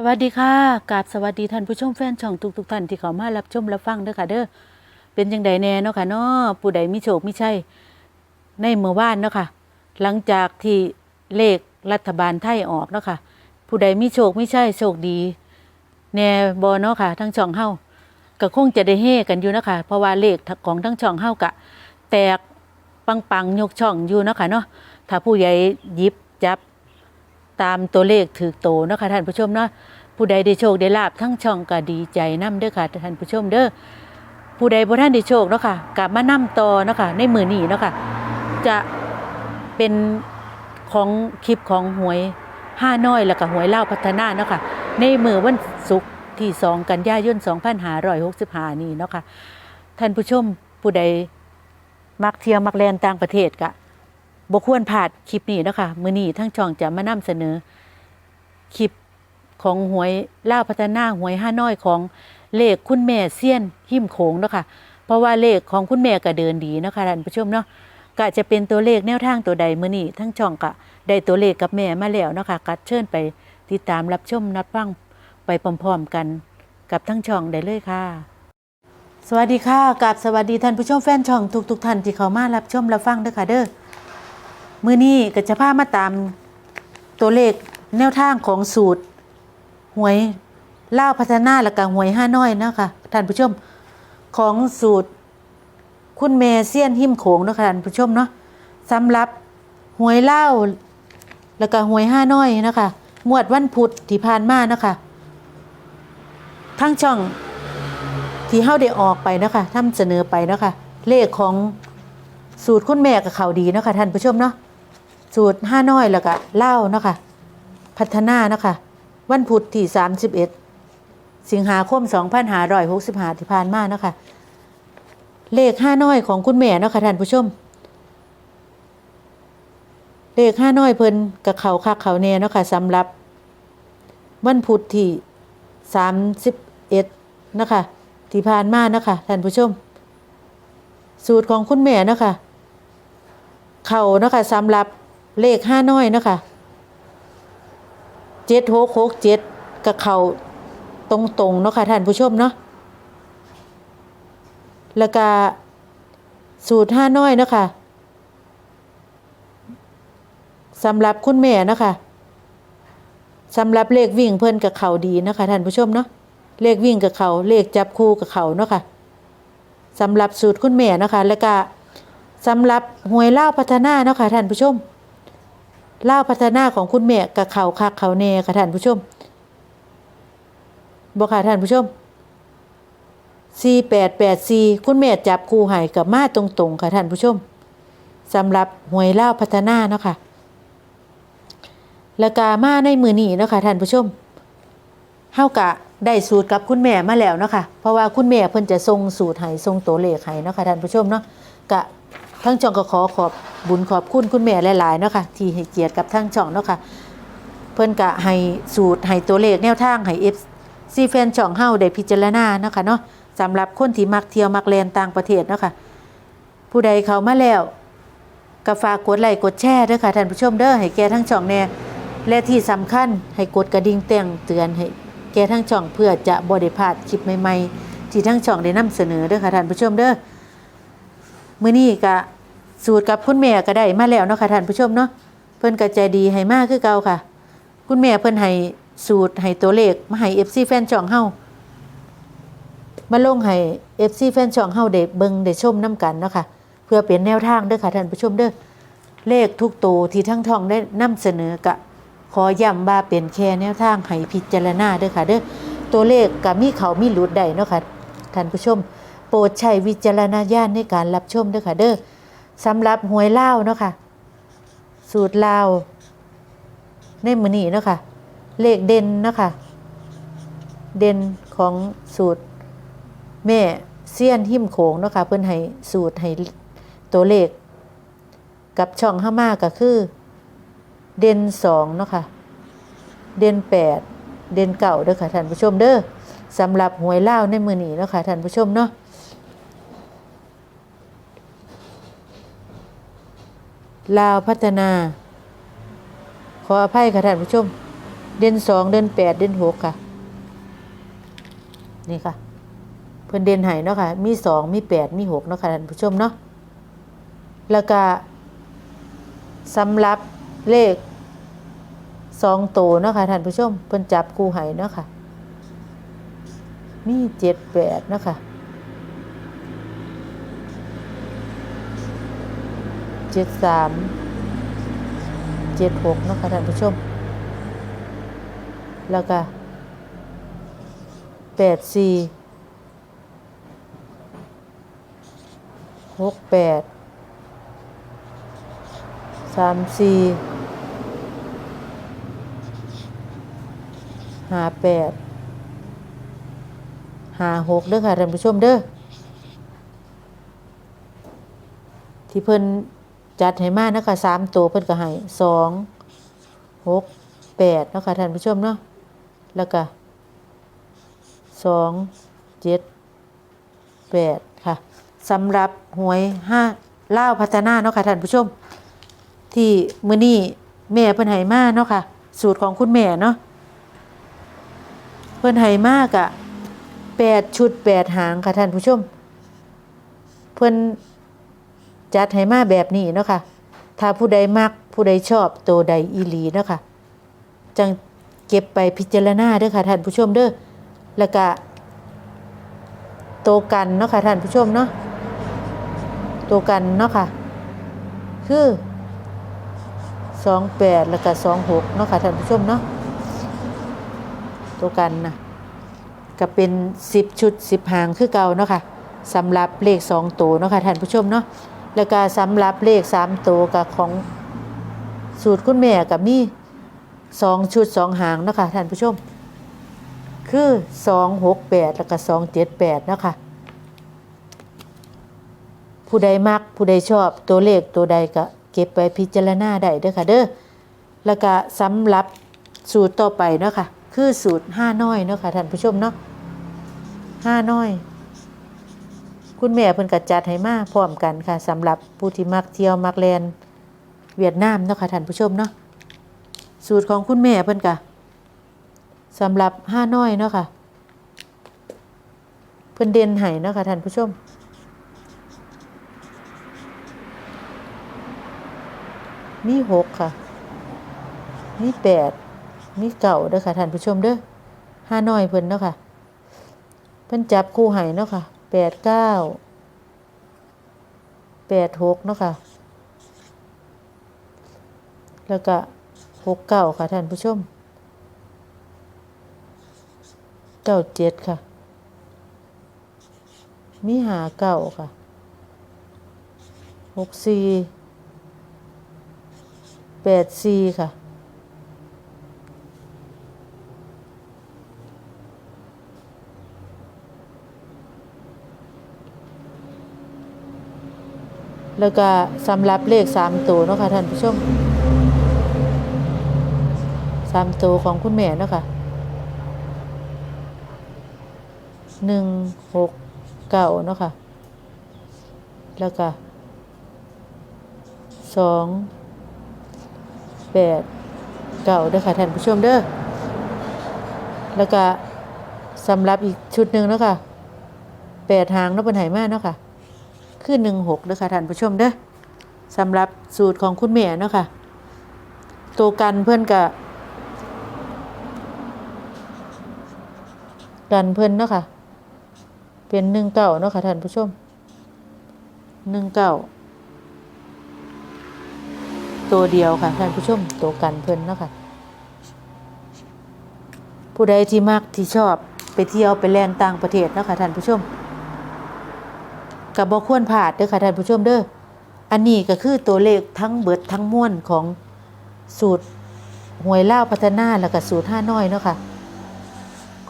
สวัสดีค่ะกาบสวัสดีท่านผู้ชมแฟนช่องทุกทุกๆท่านที่เขามารับชมรับฟังเด้อค่ะเด้อ เป็นจังใดแน่เนาะค่ะเนาะผู้ใดมีโชคมีชัยในเมื่อวานเนาะค่ะ หลังจากที่เลขรัฐบาลไทยออกเนาะค่ะ ผู้ใดมีโชคมีชัยโชคดี แน่บ่เนาะค่ะทั้งช่องเฮาก็คงจะได้เฮกันอยู่เนาะค่ะ เพราะว่าเลขของทั้งช่องเฮากะ แตกปังๆยกช่องอยู่เนาะค่ะเนาะ ถ้าผู้ใหญ่ยิบจับ ตามตัวเลขถือโตเนาะค่ะท่านผู้ชมเนาะผู้ใดได้โชคได้ลาบทั้งช่องก็ดีใจนํเด้อค่ะท่านผู้ชมเด้อผู้ใดบ่ท่านได้โชคเนาะค่ะกลับมานํต่อเนาะค่ะในมือนี้เนาะค่ะจะเป็นของคลิปของหวยห้าน้อยแล้วก็หวยเล่าพัฒนาเนาะค่ะในมือวันศุกร์ที่2กันยายน2565นี้เนาะค่ะท่านผู้ชมผู้ใดมักเที่ยวมักแลนต่างประเทศกะ บ่ควรพลาดคลิปนี้นะคะมือนี้ทั้งช่องจะมานำเสนอ คลิปของหวยล่าพัฒนาหวยห้าน้อยของเลขคุณแม่เซียนหิมโขงนะคะเพราะว่าเลขของคุณแม่ก็เดินดีนะคะท่านผู้ชมเนาะก็จะเป็นตัวเลขแนวทางตัวใดมือนี้ทั้งช่องก็ได้ตัวเลขกับแม่มาแล้วนะคะก็เชิญไปติดตามรับชมนัดฟังไปพร้อมๆกันกับทั้งช่องได้เลยค่ะ สวัสดีค่ะกับสวัสดีท่านผู้ชมแฟนช่องทุกๆท่านที่เข้ามารับชมรับฟังด้อค่ะเด้อ มื่อนี้ก็จะพามาตามตัวเลขแนวทางของสูตร หวยเล่าพัฒนาและก็หวยห้าน้อยนะคะท่านผู้ชมของสูตร คุณเมเซียนหิมโขงนะคะท่านผู้ชมเนาะสำหรับหวยเล่าแล้วก็หวยห้าน้อยนะคะงวดวันพุธที่ผ่านมานะคะทั้งช่องที่เฮาได้ออกไปนะคะทำเสนอไปนะคะเลขของสูตรคุณแม่กับเขาดีนะคะท่านผู้ชมเนาะ สูตรห้าน้อยแล้วก็เล่าเนาะคะพัฒนาเนาะคะวันพุธที่31สิงหาคม2565ที่ผ่านมาเนาะคะเลขห้าน้อยของคุณแม่เนาะคะท่านผู้ชม เลขห้าน้อยเพิ่นกับเขาคักเขาแน่เนาะคะสำหรับ วันพุธที่31นะคะที่ผ่านมานะคะท่านผู้ชม สูตรของคุณแม่เนาะคะเขาเนาะคะสำหรับ เลขห้าน้อยเนาะคะเจ็ดหกหกเจ็ดกับเขาตรงๆเนาะค่ะท่านผู้ชมเนาะแล้วก็สูตรห้าน้อยเนาะคะสำหรับคุณแม่เนาะคะสำหรับเลขวิ่งเพิ่อนกับเขาดีเนาะคะท่านผู้ชมเนาะเลขวิ่งกับเขาเลขจับคู่กับเขาเนาะค่ะสำหรับสูตรคุณแม่เนาะคะแล้วก็สำหรับหวยเล่าพัฒนาเนาะค่ะท่านผู้ชม เล่าพัฒนาของคุณแม่กับเขาคักเขาแน่ค่ะท่านผู้ชมบอกค่ะท่านผู้ชม4884คุณแม่จับคู่ให้กับมาตรงๆค่ะท่านผู้ชมสำหรับหวยเล่าพัฒนาเนาะค่ะแล้วก็มาในมือนี้เนาะค่ะท่านผู้ชมเฮากะได้สูตรกับคุณแม่มาแล้วเนาะค่ะเพราะว่าคุณแม่เพิ่นจะทรงสูตรให้ทรงตัวเลขให้เนาะค่ะท่านผู้ชมเนาะกะ ทั้งช่องก็ขอขอบบุญขอบคุณคุณแม่หลายๆเนาะค่ะที่ให้เกียรติกับทั้งช่องเนาะค่ะเพิ่นกะให้สูตรให้ตัวเลขแนวทางให้ F ซีแฟนช่องเฮาได้พิจารณาเนาะค่ะเนาะสำหรับคนที่มักเที่ยวมักแลนต่างประเทศเนาะค่ะผู้ใดเขามาแล้วก็ฝากกดไลค์กดแชร์ด้วยค่ะท่านผู้ชมเด้อให้แก่ทั้งช่องแน่และที่สำคัญให้กดกระดิ่งแจ้งเตือนให้แก่ทั้งช่องเพื่อจะบ่ได้พลาดคลิปใหม่ๆที่ทั้งช่องได้นำเสนอเด้อค่ะท่านผู้ชมเด้อมื้อนี้ก็ สูตรกับคุณแม่ก็ได้มาแล้วเนาะค่ะท่านผู้ชมเนาะเพิ่นก็ใจดีให้มากคือเก่าค่ะ คุณแม่เพิ่นให้สูตรให้ตัวเลขมาให้ FC แฟนช่องเฮามาลงให้ FC แฟนช่องเฮาได้เบิ่งได้ชมนํกันเนาะค่ะเพื่อเป็นแนวทางเด้อค่ะท่านผู้ชมเด้อเลขทุกตัวที่ทั้งทองได้นำเสนอก็ขอย้ำว่าเป็นแค่แนวทางให้พิจารณาเด้อค่ะเด้อตัวเลขก็มีเขามีหลุดได้เนาะค่ะท่านผู้ชม โปรดใช้วิจารณญาณในการรับชมเด้วยค่ะเด้อ สำหรับหวยเล่าเนาะค่ะ สูตรเลาในมือนี้เนาะค่ะ เลขเด่นเนาะค่ะ เด่นของสูตรแม่เซียนหิมโขงเนาะค่ะเพิ่อนให้สูตรให้ตัวเลข กับช่องห้ามาก็คือ เด่นสองเนาะค่ะ เด่นแปดเด่นเก่าเด้อค่ะท่านผู้ชมเด้อสำหรับหวยเล่าในมือนี้เนาะค่ะท่านผู้ชมเนาะ ลาวพัฒนา ขออภัยค่ะท่านผู้ชม เด่นสองเด่นแปดเด่นหกค่ะ นี่ค่ะ เพิ่นเด่นให้เนาะค่ะ มีสองมีแปดมีหกเนาะค่ะท่านผู้ชมเนาะแล้วก็สำหรับเลขสองโตวเนาะค่ะท่านผู้ชมเพิ่นจับคู่ให้เนาะค่ะ มีเจ็ดแปดเนาะค่ะ เจ็ดสามเจ็ดหกเนาะค่ะท่านผู้ชม แล้วก็แปดสี่หกแปดสามสี่ห้าแปดห้าหกเด้อค่ะท่านผู้ชมเด้อที่เพิ่น จัดให้มานะคะสามตัวเพิ่นก็ให้สองหกแปดเนาะค่ะท่านผู้ชมเนาะแล้วก็สองเจ็ดแปดค่ะสำหรับหวยห้าเล่าพัฒนาเนาะค่ะท่านผู้ชม ที่มือนี้แม่เพิ่นให้มาเนาะค่ะ สูตรของคุณแม่เนาะเพิ่นให้มากอะแปดชุดแปดหางค่ะท่านผู้ชม เพิ่น จัดให้มาแบบนี้เนาะค่ะ ถ้าผู้ใดมักผู้ใดชอบตัวใดอีหลีเนาะค่ะ จังเก็บไปพิจารณาเด้อค่ะท่านผู้ชมเด้อ แล้วก็โตวกันเนาะค่ะท่านผู้ชมเนาะโตวกันเนาะค่ะ คือสองแปดแล้วก็สองหกเนาะค่ะท่านผู้ชมเนาะ ตัวกันนะก็เป็นสิบชุดสิบหางคือเก่าเนาะค่ะสำหรับเลขสองตัวเนาะค่ะท่านผู้ชมเนาะ แล้วก็สำหรับเลขสามตัวกับของสูตรคุณแม่กับมีสองชุดสองหางนะคะท่านผู้ชม คือสองหกแปดแล้วก็สองเจ็ดแปดนะคะ ผู้ใดมักผู้ใดชอบตัวเลขตัวใดก็เก็บไปพิจารณาได้เด้อค่ะเด้อแล้วก็สำหรับสูตรต่อไปเนาะค่ะคือสูตรห้าน้อยเนาะค่ะท่านผู้ชมเนาะห้าน้อย คุณแม่เพิ่นก็จัดให้มาพร้อมกันค่ะสำหรับผู้ที่มักเที่ยวมักแลนเวียดนามเนาะค่ะท่านผู้ชมเนาะสูตรของคุณแม่เพิ่นก็สำหรับห้าน้อยเนาะค่ะเพิ่นเด่นให้เนาะค่ะท่านผู้ชมมีหกค่ะ มีแปด มีเก่าเด้อค่ะท่านผู้ชมเด้อห้าน้อยเพิ่นเนาะค่ะ เพิ่นจับคู่ให้เนาะค่ะ แปดเก้าแปดหกเนาะค่ะ แล้วก็หกเก้าค่ะท่านผู้ชมเก้าเจ็ดค่ะ มีหาเก้าค่ะหกสี่แปดสี่ค่ะ แล้วก็สำหรับเลขสามตัวเนาะค่ะท่านผู้ชมสามตัวของคุณแม่เนาะค่ะหนึ่งหกเก้าเนาะค่ะ แล้วก็สองแปดเก่าเด้อค่ะท่านผู้ชมเด้อแล้วก็สำหรับอีกชุดหนึ่งเนาะค่ะแปดหางเนาะเป็นไหมาเนาะค่ะ คือหนึ่งหกเด้อค่ะท่านผู้ชมเด้อสำหรับสูตรของคุณแม่เนาะค่ะตัวกันเพื่อนกับกันเพื่อนเนาะค่ะเป็นหนึ่งเก้าเนาะค่ะท่านผู้ชมหนึ่งเก้าตัวเดียวค่ะท่านผู้ชมตัวกันเพิ่อนเนาะค่ะผู้ใดที่มักที่ชอบไปเที่ยวไปแลนต่างประเทศเนาะค่ะท่านผู้ชม กับบ่ควรพลาดเด้อค่ะท่านผู้ชมเด้ออันนี้ก็คือตัวเลขทั้งเบิดทั้งม้วลของสูตรหวยเล่าพัฒนาแล้วก็สูตรห้าน้อยเนาะค่ะ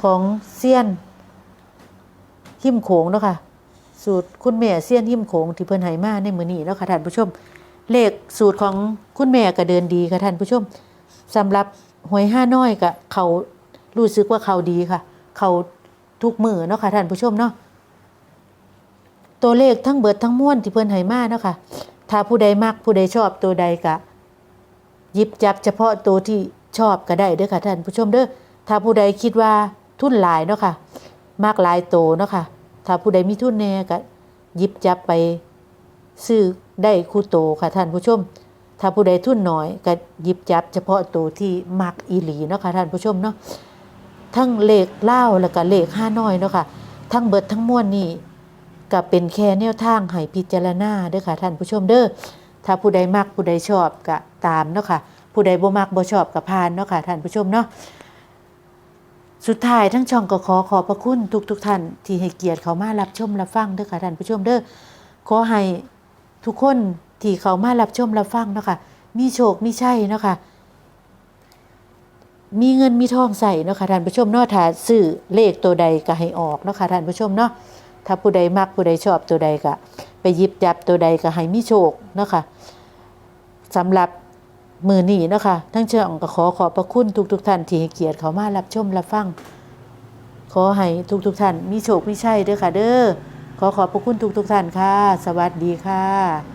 ของเซียนหิมโขงเนาะค่ะสูตรคุณแม่เซียนหิมโขงที่เพิ่นให้มาในมือนี้เนาะค่ะท่านผู้ชม เลขสูตรของคุณแม่ก็เดินดีค่ะท่านผู้ชมสำหรับหวยห้าน้อยก็เขารู้สึกว่าเขาดีค่ะ เขาทุกมือเนาะค่ะท่านผู้ชมเนาะ ตัวเลขทั้งเบิดทั้งม้วนที่เพิ่นให้มาเนาะค่ะถ้าผู้ใดมักผู้ใดชอบตัวใดก็หยิบจับเฉพาะตัวที่ชอบก็ได้เด้อค่ะท่านผู้ชมเด้อถ้าผู้ใดคิดว่าทุนหลายเนาะค่ะมากหลายโตเนาะค่ะถ้าผู้ใดมีทุนแน่ก็หยิบจับไปซื้อได้คู่โตค่ะท่านผู้ชม ถ้าผู้ใดทุนน้อยก็หยิบจับ เฉพาะโตที่มักอีหลีเนาะค่ะท่านผู้ชมเนาะทั้งเลขเล่าแล้วก็เลขห้าน้อยเนาะค่ะทั้งเบิดทั้งมวลนี่ ก็เป็นแค่แนวทางให้พิจารณาเด้อค่ะท่านผู้ชมเด้อถ้าผู้ใดมักผู้ใดชอบก็ตามเนาะค่ะผู้ใดบ่มักบ่ชอบก็ผ่านเนาะค่ะท่านผู้ชมเนาะสุดท้ายทั้งช่องก็ขอขอบพระคุณทุกทุกท่านที่ให้เกียรติเขามารับชมรับฟังเด้อค่ะท่านผู้ชมเด้อขอให้ทุกคนที่เขามารับชมรับฟังเนาะค่ะมีโชคมีชัยเนาะค่ะมีเงินมีทองใส่เนาะค่ะท่านผู้ชมเนาะถ้าซื้อเลขตัวใดก็ให้ออกเนาะค่ะท่านผู้ชมเนาะ ถ้าผู้ใดมักผู้ใดชอบตัวใดก็ไปหยิบจับตัวใดก็ให้มีโชคเนาะค่ะสำหรับมือนี้เนาะค่ะทั้งเชิงก็ขอขอบพระคุณทุกๆท่านที่ให้เกียรติเขามารับชมรับฟัง ขอให้ทุกๆท่านมีโชคมีชัยเด้อค่ะ เด้อขอขอบพระคุณทุกๆท่านค่ะ สวัสดีค่ะ